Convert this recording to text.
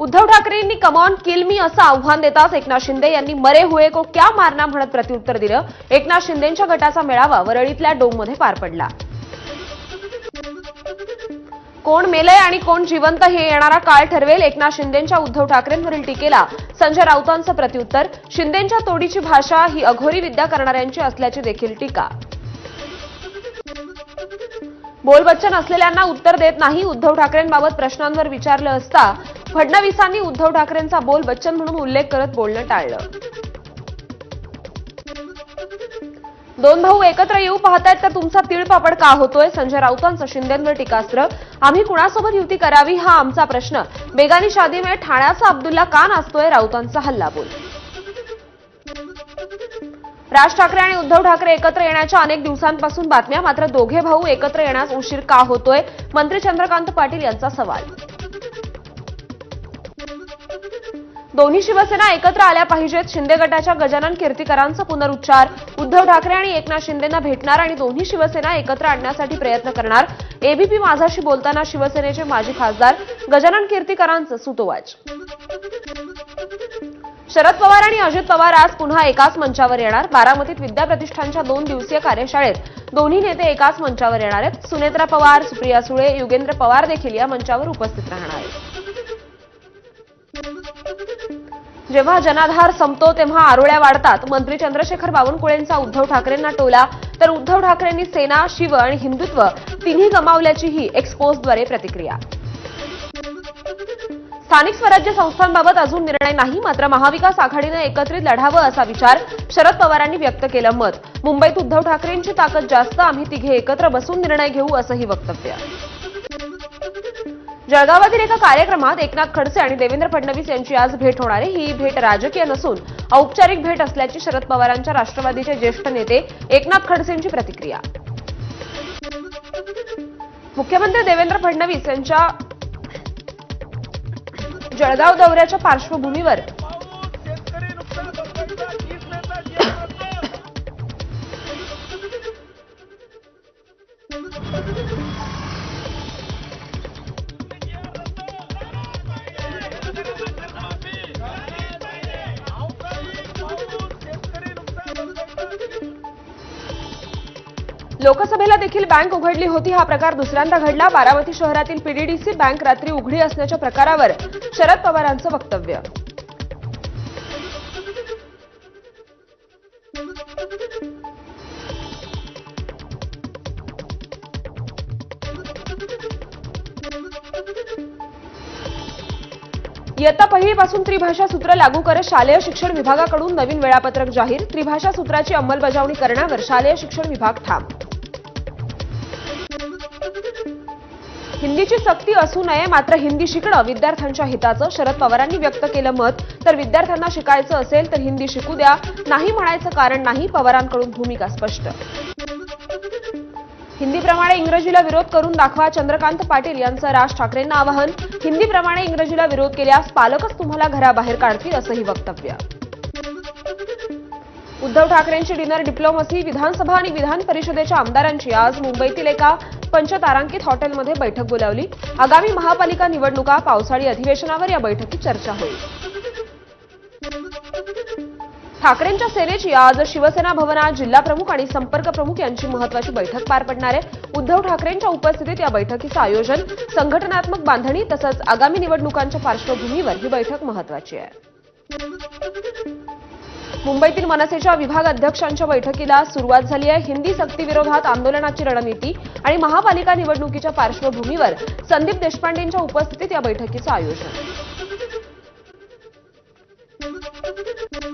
उद्धव ठाकरेंनी कमॉन किल मी असं आव्हान देताच एकनाथ शिंदे यांनी मरे हुए को क्या मारना म्हणत प्रत्युत्तर दिलं. एकनाथ शिंदेच्या गटाचा मेळावा वरळीतल्या डोममध्ये पार पडला. कोण मेलय आणि कोण जिवंत हे येणारा काळ ठरवेल एकनाथ शिंदेच्या उद्धव ठाकरेंवरील टीकेला संजय राऊतांचं प्रत्युत्तर. शिंदेच्या तोडीची भाषा ही अघोरी विद्या करणाऱ्यांची असल्याची देखील टीका. बोलबच्चन असलेल्यांना उत्तर देत नाही उद्धव ठाकरेंबाबत प्रश्नांवर विचारलं असता फडणवीसांनी उद्धव ठाकरेंचा बोल बच्चन म्हणून उल्लेख करत बोलणं टाळलं. दोन भाऊ एकत्र येऊ पाहतायत तर तुमचा तिळपापड का होतोय? संजय राऊतांचं शिंदेंवर टीकास्त्र. आम्ही कुणासोबत युती करावी हा आमचा प्रश्न. बेगानी शादीमुळे ठाण्याचा अब्दुल्ला का नाचतोय? राऊतांचा हल्ला बोल. राज ठाकरे आणि उद्धव ठाकरे एकत्र येण्याच्या अनेक दिवसांपासून बातम्या मात्र दोघे भाऊ एकत्र येण्यास उशीर का होतोय? मंत्री चंद्रकांत पाटील यांचा सवाल. दोन्ही शिवसेना एकत्र आल्या पाहिजेत. शिंदे गटाच्या गजानन कीर्तीकरांचा पुनरुच्चार. उद्धव ठाकरे आणि एकनाथ शिंदेना भेटणार आणि दोन्ही शिवसेना एकत्र आणण्यासाठी प्रयत्न करणार. एबीपी माझाशी बोलताना शिवसेनेचे माजी खासदार गजानन कीर्तीकरांचं सुतोवाच. शरद पवार आणि अजित पवार आज पुन्हा एकाच मंचावर येणार. बारामतीत विद्या प्रतिष्ठानच्या दोन दिवसीय कार्यशाळेत दोन्ही नेते एकाच मंचावर येणार आहेत. सुनेत्रा पवार सुप्रिया सुळे युगेंद्र पवार देखील या मंचावर उपस्थित राहणार आहेत. जेव्हा जनाधार संपतो तेव्हा आरोळ्या वाढतात. मंत्री चंद्रशेखर बावनकुळेंचा उद्धव ठाकरेंना टोला. तर उद्धव ठाकरेंनी सेना शिव आणि हिंदुत्व तिन्ही गमावल्याचीही एक्सपोजद्वारे प्रतिक्रिया. स्थानिक स्वराज्य संस्थांबाबत अजून निर्णय नाही मात्र महाविकास आघाडीनं एकत्रित लढावं असा विचार शरद पवारांनी व्यक्त केलं मत. मुंबईत उद्धव ठाकरेंची ताकद जास्त आम्ही तिघे एकत्र बसून निर्णय घेऊ असंही वक्तव्य. जळगावातील एका कार्यक्रमात एकनाथ खडसे आणि देवेंद्र फडणवीस यांची आज भेट होणार आहे. ही भेट राजकीय नसून औपचारिक भेट असल्याची शरद पवारांच्या राष्ट्रवादीचे ज्येष्ठ नेते एकनाथ खडसेंची प्रतिक्रिया. मुख्यमंत्री देवेंद्र फडणवीस यांच्या जळगाव दौऱ्याच्या पार्श्वभूमीवर लोकसभेला देखील बँक उघडली होती. हा प्रकार दुसऱ्यांदा घडला. बारामती शहरातील पीडीडीसी बँक रात्री उघडी असण्याच्या प्रकारावर शरद पवारांचं वक्तव्य. इयत्ता पहिलीपासून त्रिभाषा सूत्र लागू करत शालेय शिक्षण विभागाकडून नवीन वेळापत्रक जाहीर. त्रिभाषा सूत्राची अंमलबजावणी करण्यावर शालेय शिक्षण विभाग ठाम. हिंदीची सक्ती असू नये मात्र हिंदी शिकणं विद्यार्थ्यांच्या हिताचं. शरद पवारांनी व्यक्त केलं मत तर विद्यार्थ्यांना शिकायचं असेल तर हिंदी शिकू द्या. नाही म्हणायचं कारण नाही पवारांकडून भूमिका स्पष्ट. हिंदीप्रमाणे इंग्रजीला विरोध करून दाखवा चंद्रकांत पाटील यांचं राज ठाकरेंना आवाहन. हिंदीप्रमाणे इंग्रजीला विरोध केल्यास पालकच तुम्हाला घराबाहेर काढतील असंही वक्तव्य. उद्धव ठाकरेंची डिनर डिप्लोमसी विधानसभा आणि विधान परिषदेच्या आमदारांची आज मुंबईतील एका पंचतारांकित हॉटेलमध्ये बैठक बोलावली. आगामी महापालिका निवडणुका पावसाळी अधिवेशनावर या बैठकीत चर्चा होईल. ठाकरेंच्या सेनेची आज शिवसेना भवनात जिल्हा प्रमुख आणि संपर्क प्रमुख यांची महत्वाची बैठक पार पडणार आहे. उद्धव ठाकरेंच्या उपस्थितीत या बैठकीचं आयोजन संघटनात्मक बांधणी तसंच आगामी निवडणुकांच्या पार्श्वभूमीवर ही बैठक महत्वाची आहे. मुंबईतील मनसेच्या विभाग अध्यक्षांच्या बैठकीला सुरुवात झाली आहे. हिंदी सक्तीविरोधात आंदोलनाची रणनीती आणि महापालिका निवडणुकीच्या पार्श्वभूमीवर संदीप देशपांडेंच्या उपस्थितीत या बैठकीचं आयोजन.